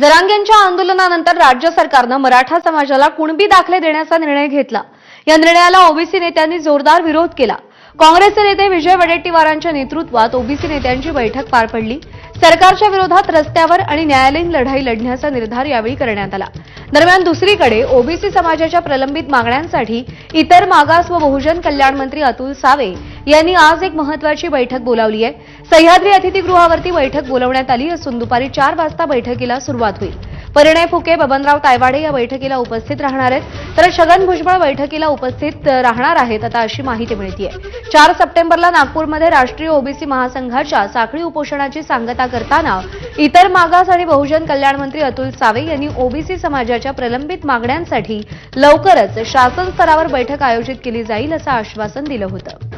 जरांगेंच्या आंदोलनानंतर राज्य सरकारनं मराठा समाजाला कुणबी दाखले देण्याचा निर्णय घेतला. या निर्णयाला ओबीसी नेत्यांनी जोरदार विरोध केला. काँग्रेसचे नेते विजय वडेट्टीवारांच्या नेतृत्वात ओबीसी नेत्यांची बैठक पार पडली. सरकारच्या विरोधात रस्त्यावर आणि न्यायालयीन लढाई लढण्याचा निर्धार यावेळी करण्यात आला. दरम्यान दुसरीकडे ओबीसी समाजाच्या प्रलंबित मागण्यांसाठी इतर मागास व बहुजन कल्याण मंत्री अतुल सावे यांनी आज एक महत्वाची बैठक बोलावली आहे. सह्याद्री अतिथीगृहावरती बैठक बोलवण्यात आली असून दुपारी चार वाजता बैठकीला सुरुवात होईल. परिणय फुके बबनराव तायवाडे या बैठकीला उपस्थित राहणार आहेत. तर छगन भुजबळ बैठकीला उपस्थित राहणार आहेत आता अशी माहिती मिळतीय. चार सप्टेंबरला नागपूरमध्ये राष्ट्रीय ओबीसी महासंघाच्या साखळी उपोषणाची सांगता करताना इतर मागास आणि बहुजन कल्याण मंत्री अतुल सावे यांनी ओबीसी समाजाच्या प्रलंबित मागण्यांसाठी लवकरच शासन स्तरावर बैठक आयोजित केली जाईल असं आश्वासन दिलं होतं.